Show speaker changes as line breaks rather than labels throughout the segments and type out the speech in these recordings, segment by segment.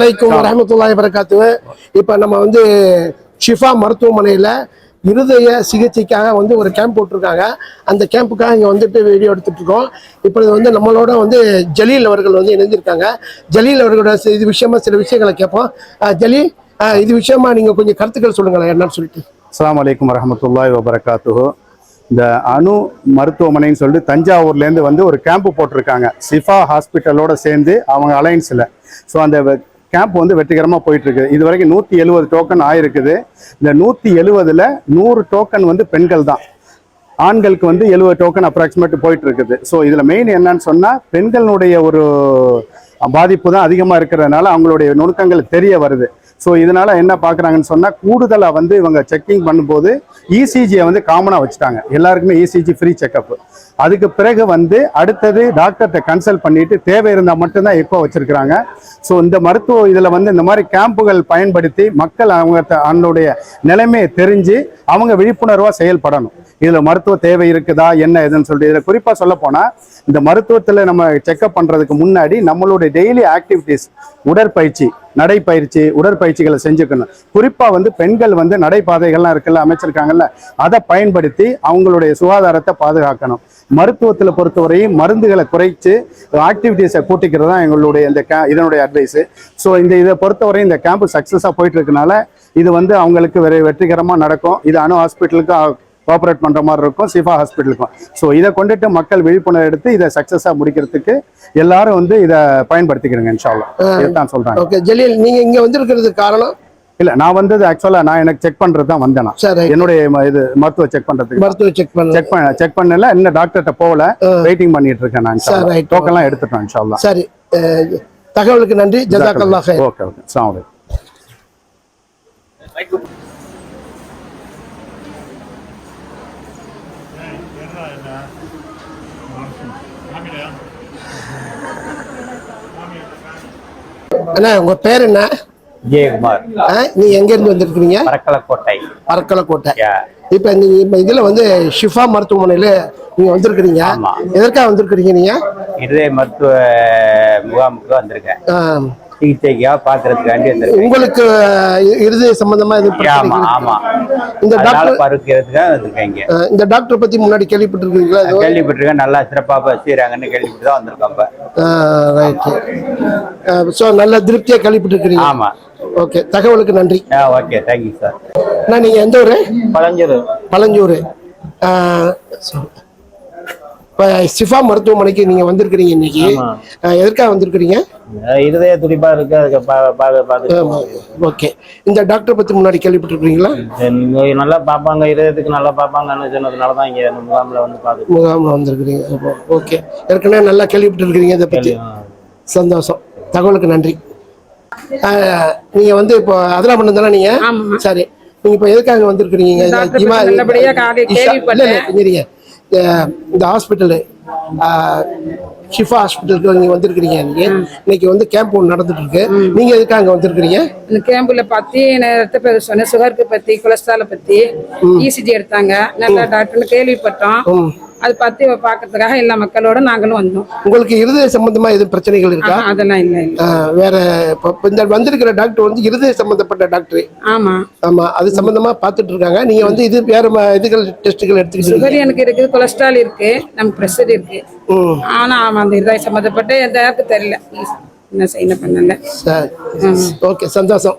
வலைக்கும் வரமத்துல்லாஹி வரகாத்து இப்போ நம்ம வந்து ஷிஃபா மருத்துவமனையில் இருதய சிகிச்சைக்காக வந்து ஒரு கேம்ப் போட்டிருக்காங்க. அந்த கேம்புக்காக இங்கே வந்துட்டு வீடியோ எடுத்துட்டு இருக்கோம் இப்பொழுது வந்து நம்மளோட வந்து ஜலீல் அவர்கள் வந்து இணைஞ்சிருக்காங்க ஜலீல் அவர்களோட இது விஷயமா சில விஷயங்களை கேட்போம். ஜலீல் இது விஷயமா நீங்கள் கொஞ்சம் கருத்துக்கள் சொல்லுங்களேன் என்னன்னு சொல்லிட்டு.
அஸ்ஸலாமு அலைக்கும் வரஹமத்துல்லாஹி வபரகாத்துஹு. இந்த அணு மருத்துவமனைன்னு சொல்லிட்டு தஞ்சாவூர்லேருந்து வந்து ஒரு கேம்ப் போட்டிருக்காங்க. சிஃபா ஹாஸ்பிட்டலோட சேர்ந்து அவங்க அலைன்ஸில். ஸோ அந்த கேம்ப் வந்து வெற்றிகரமாக போயிட்டுருக்கு. இது வரைக்கும் நூற்றி எழுபது டோக்கன் ஆயிருக்குது. இந்த நூற்றி எழுபதில் நூறு டோக்கன் வந்து பெண்கள் தான் ஆண்களுக்கு வந்து எழுபது டோக்கன் அப்ராக்சிமேட் போயிட்டு இருக்குது ஸோ இதில் மெயின் என்னன்னு சொன்னால் பெண்களுடைய ஒரு பாதிப்பு தான் அதிகமாக இருக்கிறதுனால அவங்களுடைய நுணுக்கங்கள் தெரிய வருது. ஸோ இதனால் என்ன பார்க்குறாங்கன்னு சொன்னால் கூடுதலாக வந்து இவங்க செக்கிங் பண்ணும்போது இசிஜியை வந்து காமனாக வச்சுட்டாங்க. எல்லாருக்குமே இசிஜி ஃப்ரீ செக்கப் அதுக்கு பிறகு வந்து அடுத்தது டாக்டர்கிட்ட கன்சல்ட் பண்ணிட்டு தேவை இருந்தால் மட்டும்தான் எக்கோ வச்சிருக்கிறாங்க. ஸோ இந்த மருத்துவ இதில் வந்து இந்த மாதிரி கேம்புகள் பயன்படுத்தி மக்கள் அவங்க த- அவங்களுடைய நிலைமையை தெரிஞ்சு அவங்க விழிப்புணர்வாக செயல்படணும். இதில் மருத்துவ தேவை இருக்குதா என்ன ஏதுன்னு சொல்லிட்டு இதில் குறிப்பாக சொல்ல போனால் இந்த மருத்துவத்தில் நம்ம செக்அப் பண்ணுறதுக்கு முன்னாடி நம்மளுடைய டெய்லி ஆக்டிவிட்டீஸ் உடற்பயிற்சி நடைப்பயிற்சி உடற்பயிற்சிகளை செஞ்சுக்கணும். குறிப்பாக வந்து பெண்கள் வந்து நடைபாதைகள்லாம் இருக்குல்ல அமைச்சிருக்காங்கல்ல அதை பயன்படுத்தி அவங்களுடைய சுகாதாரத்தை பாதுகாக்கணும். மருத்துவத்தில் பொறுத்தவரையும் மருந்துகளை குறைச்சு ஆக்டிவிட்டீஸை கூட்டிக்கிறது தான் எங்களுடைய இந்த கே இதனுடைய அட்வைஸு ஸோ இந்த இதை பொறுத்தவரையும் இந்த கேம்ப் சக்ஸஸாக போயிட்டு இருக்கனால இது வந்து அவங்களுக்கு வெறு வெற்றிகரமாக நடக்கும். இது அணு ஹாஸ்பிட்டலுக்கு கோஆப்ரேட் பண்ணுற மாதிரி இருக்கும். சிஃபா ஹாஸ்பிட்டலுக்கும் ஸோ இதை கொண்டுட்டு மக்கள் விழிப்புணர்வு எடுத்து இதை சக்ஸஸாக முடிக்கிறதுக்கு எல்லாரும் வந்து இதை பயன்படுத்திக்கிறேங்க இன்ஷால்லா இதுதான் சொல்கிறாங்க
ஓகே ஜலீல் நீங்கள் இங்கே வந்திருக்கிறதுக்கு காரணம்?
இல்ல நான் வந்தது ஆக்சுவலா நான் எனக்கு செக் பண்றது தான் வந்தேன் என்னுடைய இது மருத்துவ செக் பண்றதுக்கு.
மருத்துவ செக் பண்ண.
செக் பண்ண செக் பண்ணல இன்னும் டாக்டர்கிட்ட போகல. வெயிட்டிங் பண்ணிட்டு இருக்கேன் நான்
சரி, right.
டோக்கன்லாம் எடுத்துட்டேன் இன்ஷால்லா
சரி தகவலுக்கு நன்றி. ஜசாக்கல்லா ஹைர்
ஓகே ஓகே. அஸ்ஸலாமு
அண்ணா உங்க பேர் என்ன?
விஜயகுமார்
நீ எங்க இருந்து வந்திருக்கிறீங்க?
பரக்கலக்கோட்டை.
அரக்கலக்கோட்டை
யா.
இப்ப நீங்க இப்ப இதுல வந்து ஷிஃபா மருத்துவமனையில நீங்க வந்திருக்கிறீங்க. எதற்காக வந்திருக்கிறீங்க நீங்க?
இருதய மருத்துவ முகாமுக்கு வந்திருக்கேன். சிகிச்சைக்காக பாக்குறதுக்காண்டி வந்திருக்கேன்.
உங்களுக்கு இருதய சம்பந்தமா பிரச்சனை
ஆமா? ஆமா.
இந்த டாக்டர்
பருக்கிறதுக்காக வந்திருக்கேன்
இந்த டாக்டர் பத்தி முன்னாடி கேள்விப்பட்டிருக்கீங்களா இது?
கேள்விப்பட்டிருக்கேன் நல்லா சிறப்பாக செய்யறாங்கன்னு கேள்விப்பட்டு தான் வந்திருக்கோம்
ஸோ நல்ல திருப்தியா கேள்விப்பட்டிருக்கிறீங்க?
ஆமா.
ஓகே தகவலுக்கு நன்றி.
ஆ ஓகே தேங்க்யூ சார்
அண்ணா நீங்க எந்த ஊரு?
பழஞ்சூர்
பழஞ்சூர் இப்போ சிஃபா மருத்துவமனைக்கு நீங்க வந்திருக்கிறீங்க இன்னைக்கு. எதற்காக வந்திருக்கிறீங்க?
இருதய துடிப்பா இருக்கு
ஓகே. இந்த டாக்டர் பத்தி முன்னாடி கேள்விப்பட்டிருக்கீங்களா?
நல்லா பார்ப்பாங்க இருதயத்துக்கு நல்லா பார்ப்பாங்கன்னு சொன்னதுனால தான் இங்க முகாம்ல வந்து பார்த்துட்டு
முகாமில் வந்திருக்கிறீங்க. அப்போ ஓகே. ஏற்கனவே நல்லா கேள்விப்பட்டிருக்கிறீங்க இதை பத்தி. சந்தோஷம். தகவலுக்கு நன்றி. ஆ, நீங்க வந்து இப்போ அதெல்லாம் பண்ண தானே நீங்க?
ஆமா.
சரி. நீங்க இப்போ எதுக்காக வந்திருக்கிறீங்க? இந்த ஹாஸ்பிட்டலு ஷிஃபா ஹாஸ்பிட்டலுக்கு நீங்க வந்திருக்கிறீங்க இன்னைக்கு இன்னைக்கு வந்து கேம்ப் ஒன்று நடந்துட்டு இருக்கு நீங்க எதுக்காக அங்க வந்திருக்கிறீங்க?
இந்த கேம்பில் நான் ரத்த பரிசோதனை சுகருக்கு பத்தி கொலஸ்ட்ராலை பத்தி இசிஜி எடுத்தாங்க. நல்லா டாக்டர்னு கேள்விப்பட்டோம். அது பத்தி பார்க்கறதுக்காக எல்லா மக்களோட நாங்களும் வந்தோம்.
உங்களுக்கு இருதய சம்பந்தமா எதுவும் பிரச்சனைகள் இருக்கா?
அதெல்லாம் இல்லை இல்லை.
ஆ, வேற இப்போ இந்த வந்திருக்கிற டாக்டர் வந்து இருதய சம்பந்தப்பட்ட டாக்டர்.
ஆமா.
ஆமா அது சம்பந்தமா பார்த்துட்டு இருக்காங்க நீங்க வந்து இது வேற இதுகள் டெஸ்ட்டுகள் எடுத்துக்கிட்டு
சுகர் எனக்கு இருக்குது கொலஸ்ட்ரால் இருக்கு நமக்கு ப்ரெஷர் இருக்கு. ஆனா ஆமா அந்த இருதய சம்மந்தப்பட்ட எந்த யாருக்கும் தெரியல. என்ன செய்ய என்ன பண்ணல.
சரி. ஓகே சந்தோஷம்.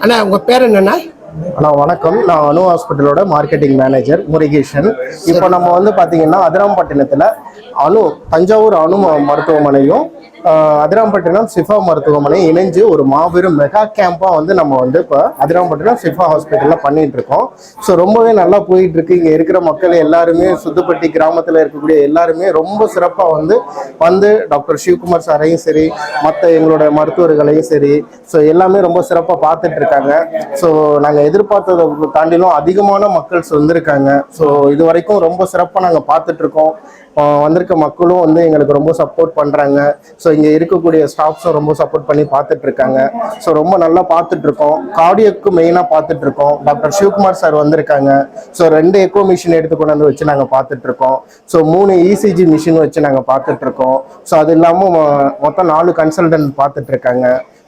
அண்ணா உங்க பேர் என்னண்ணா?
அண்ணா வணக்கம். நான் அணு ஹாஸ்பிட்டலோட மார்க்கெட்டிங் மேனேஜர் முருகேஷன் இப்போ நம்ம வந்து பார்த்தீங்கன்னா அதிராம்பட்டினத்தில் அணு தஞ்சாவூர் அணு மருத்துவமனையும் அதிராம்பட்டினம் சிஃபா மருத்துவமனை இணைஞ்சு ஒரு மாபெரும் மெகா கேம்பா வந்து நம்ம வந்து இப்போ அதிராம்பட்டினம் சிஃபா ஹாஸ்பிட்டலில் பண்ணிட்டு இருக்கோம் ஸோ ரொம்பவே நல்லா போயிட்டு இருக்கு இங்கே இருக்கிற மக்கள் எல்லாருமே சுத்துப்பட்டி கிராமத்தில் இருக்கக்கூடிய எல்லாருமே ரொம்ப சிறப்பாக வந்து வந்து டாக்டர் சிவகுமார் சாரையும் சரி மற்ற எங்களோட மருத்துவர்களையும் சரி ஸோ எல்லாமே ரொம்ப சிறப்பாக பார்த்துட்டு இருக்காங்க ஸோ நாங்கள் எதிர்பார்த்ததை தாண்டிலும் அதிகமான மக்கள்ஸ் வந்திருக்காங்க. ஸோ இது வரைக்கும் ரொம்ப சிறப்பாக நாங்கள் பார்த்துட்ருக்கோம். வந்திருக்க மக்களும் வந்து எங்களுக்கு ரொம்ப சப்போர்ட் பண்ணுறாங்க ஸோ இங்கே இருக்கக்கூடிய ஸ்டாஃப்ஸும் ரொம்ப சப்போர்ட் பண்ணி பார்த்துட்ருக்காங்க. ஸோ ரொம்ப நல்லா பார்த்துட்ருக்கோம். கார்டியோக்கு மெயினாக பார்த்துட்ருக்கோம். டாக்டர் சிவகுமார் சார் வந்திருக்காங்க. ஸோ ரெண்டு எக்கோ மிஷின் எடுத்து கொண்டு வந்து வச்சு நாங்கள் பார்த்துட்ருக்கோம். ஸோ மூணு இசிஜி மிஷின் வச்சு நாங்கள் பார்த்துட்ருக்கோம். ஸோ அது இல்லாமல் மொத்தம் நாலு கன்சல்டன்ட் பார்த்துட்ருக்காங்க.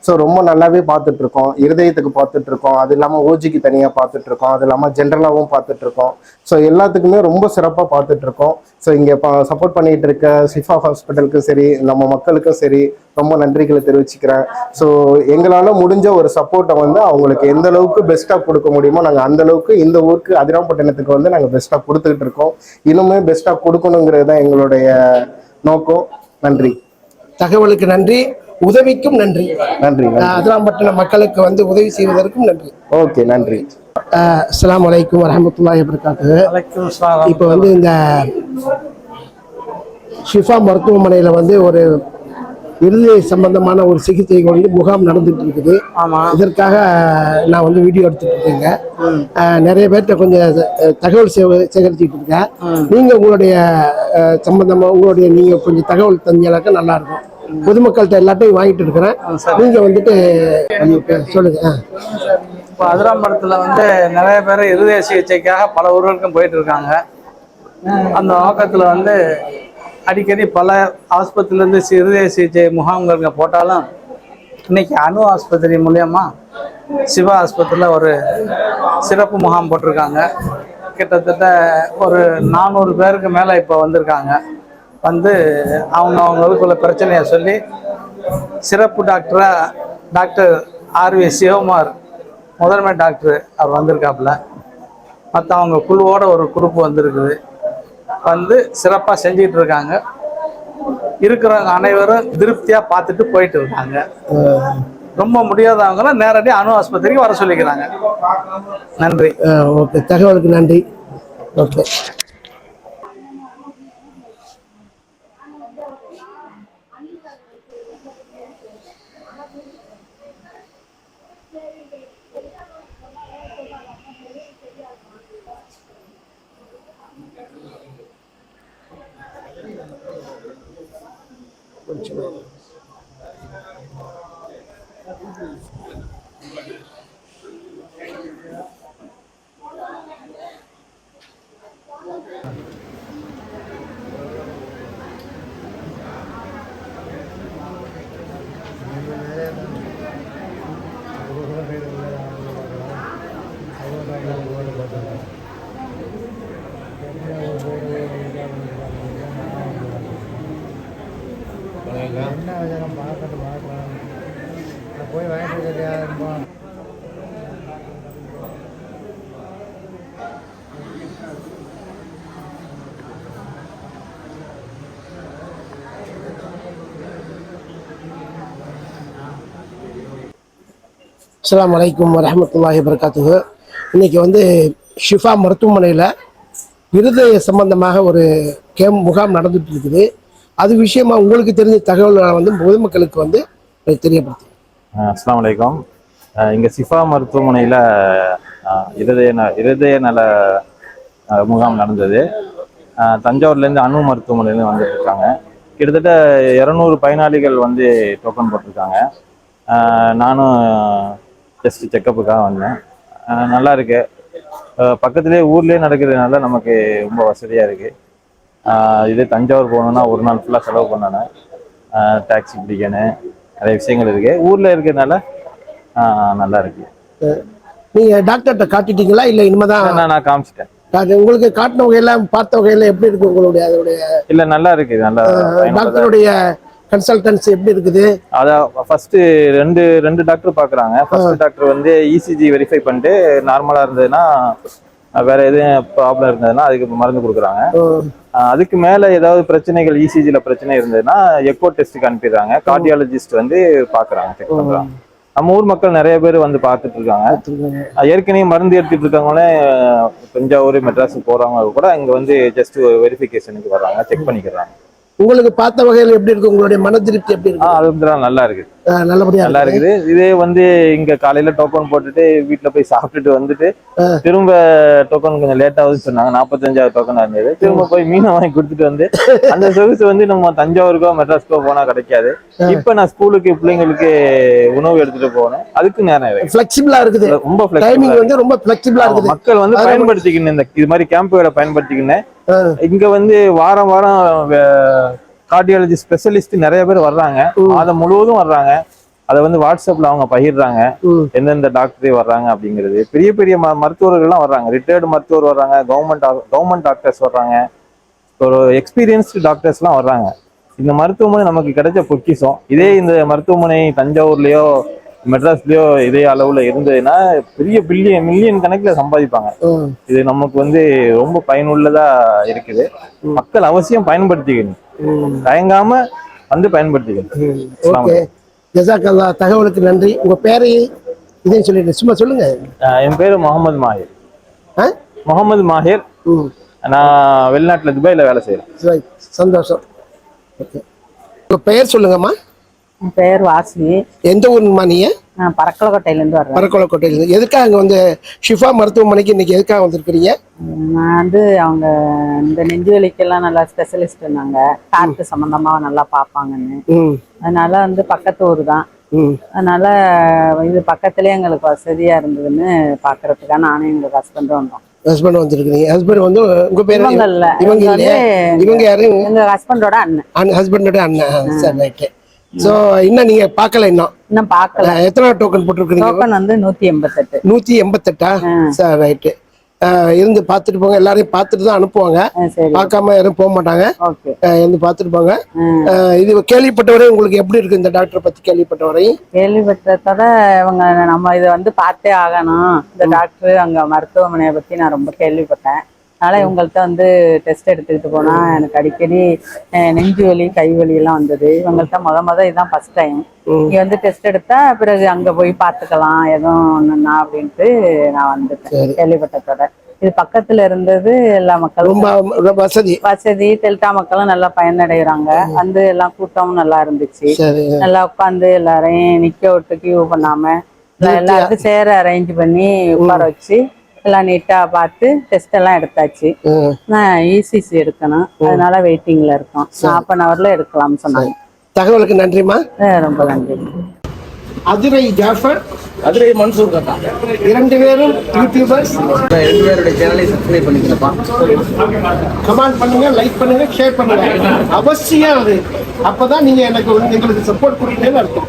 ஸோ ரொம்ப நல்லாவே பார்த்துட்டு இருக்கோம் இருதயத்துக்கு பார்த்துட்டு இருக்கோம் அது இல்லாமல் ஓஜிக்கு தனியாக பார்த்துட்டு இருக்கோம் அது இல்லாமல் ஜென்ரலாகவும் பார்த்துட்டு இருக்கோம் ஸோ எல்லாத்துக்குமே ரொம்ப சிறப்பாக பார்த்துட்டு இருக்கோம் ஸோ இங்கே சப்போர்ட் பண்ணிட்டு இருக்க சிஃபா ஹாஸ்பிட்டலுக்கும் சரி நம்ம மக்களுக்கும் சரி ரொம்ப நன்றிகளை தெரிவிச்சுக்கிறேன். ஸோ எங்களால் முடிஞ்ச ஒரு சப்போர்ட்டை வந்து அவங்களுக்கு எந்த அளவுக்கு பெஸ்ட்டாக கொடுக்க முடியுமோ நாங்கள் அந்த அளவுக்கு இந்த ஊருக்கு அதிராம்பட்டினத்துக்கு வந்து நாங்கள் பெஸ்ட்டாக கொடுத்துக்கிட்டு இருக்கோம் இன்னுமே பெஸ்ட்டாக கொடுக்கணுங்கிறது தான் எங்களுடைய நோக்கம். நன்றி.
தகவலுக்கு நன்றி. உதவிக்கும் நன்றி.
நன்றி நன்றி.
அதிராம்பட்டின மக்களுக்கு வந்து உதவி செய்வதற்கும் நன்றி.
ஓகே நன்றி.
அஹ் அஸ்ஸலாமு அலைக்கும் வரஹமத்துல்லாஹி வபரகாத்துஹு. இப்போ வந்து இந்த ஷிஃபா மருத்துவமனையில் வந்து ஒரு இருதய சம்பந்தமான ஒரு சிகிச்சை வந்து முகாம் நடந்துட்டு இருக்குது இதற்காக நான் வந்து வீடியோ எடுத்துட்டு இருக்கேங்க நிறைய பேர்கிட்ட கொஞ்சம் தகவல் சேவ சேகரிச்சுட்டு இருக்கேன் நீங்க உங்களுடைய அஹ், சம்பந்தமா உங்களுடைய நீங்க கொஞ்சம் தகவல் தந்தீங்கன்னாக்கா நல்லா இருக்கும் பொதுமக்கள்கிட்ட எல்லாத்தையும் வாங்கிட்டு இருக்கிறேன். நீங்க வந்துட்டு சொல்லுங்க.
இப்போ அதிராம்பரத்தில் வந்து நிறைய பேர் இருதய சிகிச்சைக்காக பல ஊர்களுக்கும் போயிட்டு இருக்காங்க. அந்த நோக்கத்தில் வந்து அடிக்கடி பல ஆஸ்பத்திரியிலேருந்து இருதய சிகிச்சை முகாம்கள் போட்டாலும் இன்னைக்கு அணு ஆஸ்பத்திரி மூலியமா சிவா ஆஸ்பத்திரியில் ஒரு சிறப்பு முகாம் போட்டிருக்காங்க. கிட்டத்தட்ட ஒரு நானூறு பேருக்கு மேலே இப்போ வந்திருக்காங்க. வந்து அவங்க அவங்களுக்குள்ள பிரச்சனையை சொல்லி சிறப்பு டாக்டராக டாக்டர் ஆர்வி சிவகுமார் முதன்மை டாக்டர் அவர் வந்திருக்காப்புல. மற்ற அவங்க குழுவோட ஒரு குரூப் வந்திருக்குது. வந்து சிறப்பாக செஞ்சிட்டு இருக்காங்க இருக்கிறவங்க அனைவரும் திருப்தியாக பார்த்துட்டு போயிட்டு இருக்காங்க ரொம்ப முடியாதவங்களும் நேரடியாக அணு ஆஸ்பத்திரிக்கு வர சொல்லிக்கிறாங்க. நன்றி.
ஓகே. தகவலுக்கு நன்றி. ஓகே. அஸ்ஸலாமு அலைக்கும் வரஹமத்துல்லாஹி வபரகாத்துஹு இன்னைக்கு வந்து ஷிஃபா மருத்துவமனையில் இருதய சம்பந்தமாக ஒரு கேம் முகாம் நடந்துட்டு இருக்குது. அது விஷயமா உங்களுக்கு தெரிஞ்ச தகவல்களை வந்து பொதுமக்களுக்கு வந்து தெரியப்படுத்து
அஸ்லாம் வலைக்கம் இங்கே சிஃபா மருத்துவமனையில் இருதய ந இருதய நல முகாம் நடந்தது. தஞ்சாவூர்லேருந்து அணு மருத்துவமனையிலேருந்து வந்துட்டுருக்காங்க. கிட்டத்தட்ட இரநூறு பயனாளிகள் வந்து டோக்கன் போட்டிருக்காங்க. நானும் ஜஸ்ட் செக்கப்புக்காக வந்தேன். நல்லா இருக்கு. பக்கத்துலேயே ஊர்லேயே நடக்கிறதுனால நமக்கு ரொம்ப வசதியாக இருக்குது இதே தஞ்சாவூர் போகணுன்னா ஒரு நாள் ஃபுல்லாக செலவு பண்ணணும். டாக்ஸி பிடிக்கணும். நிறைய விஷயங்கள் இருக்கு. ஊர்ல இருக்கிறதுனால நல்லா இருக்கு.
நீங்க டாக்டர்கிட்ட காட்டிட்டீங்களா? இல்லை இனிமேதான்
நான் நான் காமிச்சிட்டேன்.
உங்களுக்கு காட்டின வகையெல்லாம் பார்த்த வகையெல்லாம் எப்படி இருக்கு உங்களுடைய அதோடைய?
இல்ல நல்லா இருக்கு. நல்லா.
டாக்டருடைய கன்சல்டன்சி எப்படி இருக்குது?
அதான் ஃபர்ஸ்ட் ரெண்டு ரெண்டு டாக்டர் பாக்குறாங்க. ஃபர்ஸ்ட் டாக்டர் வந்து இசிஜி வெரிஃபை பண்ணிட்டு நார்மலா இருந்ததுன்னா வேற எதுவும் ப்ராப்ளம் இருந்ததுன்னா அதுக்கு மருந்து கொடுக்குறாங்க. அதுக்கு மேல ஏதாவது பிரச்சனைகள் இசிஜில பிரச்சனை இருந்ததுன்னா எக்கோ டெஸ்ட்டுக்கு அனுப்பிடுறாங்க. கார்டியாலஜிஸ்ட் வந்து பாக்குறாங்க செக் பண்றாங்க. நம்ம ஊர் மக்கள் நிறைய பேர் வந்து பார்த்துட்டு இருக்காங்க. ஏற்கனவே மருந்து எடுத்துட்டு இருக்கவங்களே தஞ்சாவூர் மெட்ராஸுக்கு போறவங்க கூட இங்க வந்து ஜஸ்ட் வெரிஃபிகேஷனுக்கு வர்றாங்க செக் பண்ணிக்கிறாங்க.
உங்களுக்கு பார்த்த வகையில் எப்படி இருக்கு? உங்களுடைய மன திருப்தி எப்படி இருக்கு?
நல்லா இருக்கு.
நல்லபடியா
நல்லா
இருக்கு
இருக்குது. இதே வந்து இங்க காலையில டோக்கன் போட்டுட்டு வீட்ல போய் சாப்பிட்டுட்டு வந்துட்டு திரும்ப டோக்கன் கொஞ்சம் லேட் ஆகுதுன்னு சொன்னாங்க. நாற்பத்தஞ்சாவது டோக்கன் இருந்தது. திரும்ப போய் மீனை வாங்கி கொடுத்துட்டு வந்து அந்த சொகுசு வந்து நம்ம தஞ்சாவூருக்கோ மெட்ராஸ்க்கோ போனா கிடைக்காது. இப்ப நான் ஸ்கூலுக்கு பிள்ளைங்களுக்கு உணவு எடுத்துட்டு போனேன். அதுக்கு நேரம் இருக்கு.
ஃபிளெக்சிபிளா இருக்குது.
ரொம்ப
டைமிங் வந்து ரொம்ப ஃபிளெக்சிபிளா
இருக்கு.
இருக்குது.
மக்கள் வந்து பயன்படுத்திக்கணும் இந்த இது மாதிரி கேம்புகளை பயன்படுத்திக்கணும்
ஆ.
இங்க வந்து வாரம் வாரம் கார்டியாலஜி ஸ்பெஷலிஸ்ட் நிறைய பேர் வர்றாங்க. மாதம் முழுவதும் வர்றாங்க. அதை வந்து வாட்ஸ்அப்ல அவங்க பகிர்றாங்க. எந்தெந்த டாக்டரே வர்றாங்க அப்படிங்கிறது. பெரிய பெரிய மருத்துவர்கள்லாம் வர்றாங்க. ரிட்டையர்டு மருத்துவர் வர்றாங்க. கவர்மெண்ட் கவர்மெண்ட் டாக்டர்ஸ் வர்றாங்க. ஒரு எக்ஸ்பீரியன்ஸ்டு டாக்டர்ஸ்லாம் வர்றாங்க. இந்த மருத்துவமனை நமக்கு கிடைச்ச பொக்கிஷம். இதே இந்த மருத்துவமனை தஞ்சாவூர்லயோ மெட்ராஸ்லயோ இதே அளவுல இருந்ததுன்னா பெரிய பில்லியன் மில்லியன் கணக்குல சம்பாதிப்பாங்க. இது நமக்கு வந்து ரொம்ப பயனுள்ளதா இருக்குது. மக்கள் அவசியம் பயன்படுத்திக்கணும். தயங்காம வந்து பயன்படுத்திக்கணும்.
ஜசாக்கல்லா தகவலுக்கு நன்றி. உங்க பேரை இதையும் சொல்லிடுங்க சும்மா சொல்லுங்க.
என் பேரு முகமது மாஹிர்? முகமது மாஹிர். நான் வெளிநாட்டுல துபாயில வேலை செய்யறேன்
சந்தோஷம். ஓகே. உங்க பெயர் சொல்லுங்கம்மா.
என் பெயர் வாசுகி
எந்த ஊருங்கம்மா நீங்க?
நான் பறக்கலக்கோட்டையிலேருந்து வர்றேன்.
பரக்கோலக்கோட்டையில எதுக்காக அங்க வந்து ஷிஃபா மருத்துவமனைக்கு இன்னைக்கு எதுக்காக வந்திருக்கிறீங்க?
நான் வந்து அவங்க இந்த நெஞ்சு வலிக்கெல்லாம் நல்லா ஸ்பெஷலிஸ்ட் இருந்தாங்க ஹார்ட் சம்மந்தமா நல்லா பார்ப்பாங்கன்னு.
ம்.
அதனால வந்து பக்கத்து ஊர் தான். அதனால இது பக்கத்துலேயே எங்களுக்கு வசதியா இருந்ததுன்னு பார்க்கறதுக்காக நானும் எங்க ஹஸ்பண்டும் வந்தோம்.
ஹஸ்பண்ட் வந்திருக்கிறீங்க. ஹஸ்பண்ட் வந்து உங்க பேர்
இவங்க இல்ல.
இவங்க
இவங்க
யாரு?
எங்க ஹஸ்பண்டோட அண்ணன்.
அண்ணன் ஹஸ்பண்டோட அண்ணன். சரி ரைட்டு ஸோ இன்னும் நீங்க பார்க்கல இன்னும்?
இன்னும் பார்க்கல.
அஹ், எத்தனை டோக்கன் போட்டிருக்கிறீங்க?
டோக்கன் வந்து நூத்தி எண்பத்தெட்டு.
நூத்தி எண்பத்தெட்டா? சரி ரைட்டு இருந்து பார்த்துட்டு போங்க. எல்லாரையும் பார்த்துட்டு தான் அனுப்புவாங்க. பார்க்காம யாரும் போக மாட்டாங்க. இருந்து பார்த்துட்டு போங்க. இது கேள்விப்பட்டவரை உங்களுக்கு எப்படி இருக்கு இந்த டாக்டரை பத்தி கேள்விப்பட்டவரை?
கேள்விப்பட்டதோட இவங்க நம்ம இதை வந்து பார்த்தே ஆகணும். இந்த டாக்டர் அங்க மருத்துவமனையை பத்தி நான் ரொம்ப கேள்விப்பட்டேன். அதனால இவங்கள்ட்ட வந்து டெஸ்ட் எடுத்துக்கிட்டு போனா எனக்கு அடிக்கடி நெஞ்சு வலி கை வலி எல்லாம் வந்தது. இவங்கள்ட்ட முத முத இதுதான் ஃபர்ஸ்ட் டைம் இங்க வந்து டெஸ்ட் எடுத்தா பிறகு அங்க போய் பார்த்துக்கலாம் எதுவும் ஒண்ணுன்னா அப்படின்ட்டு நான் வந்துட்டேன். கேள்விப்பட்டதோட. இது பக்கத்துல இருந்தது எல்லா மக்களும்.
வசதி.
வசதி டெல்டா மக்களும் நல்லா பயனடைகிறாங்க. வந்து எல்லாம் கூட்டமும் நல்லா இருந்துச்சு. நல்லா உட்காந்து எல்லாரையும் நிக்க விட்டு கியூ பண்ணாம எல்லாருக்கும் சேர அரேஞ்ச் பண்ணி உட்கார வச்சு எல்லாம் நீட்டா பார்த்து டெஸ்ட் எல்லாம் எடுத்தாச்சு. நான் இசிசி எடுக்கணும். அதனால வெயிட்டிங்ல இருக்கோம். ஹாஃப் அன் ஹவர்ல எடுக்கலாம்னு சொன்னாங்க.
தகவலுக்கு நன்றிம்மா.
அஹ் ரொம்ப நன்றி.
அதிரை ஜாஃபர்
அதிரை மன்சூர் கட்டா
இரண்டு பேரும் யூடியூபர்ஸ்
ரெண்டு பேருடைய சேனலை சப்ஸ்கிரைப் பண்ணிக்கிறப்பா
கமெண்ட் பண்ணுங்க லைக் பண்ணுங்க ஷேர் பண்ணுங்க. அவசியம் அது. அப்பதான் நீங்க எனக்கு வந்து எங்களுக்கு சப்போர்ட் கொடுக்கணும்னு அர்த்தம்.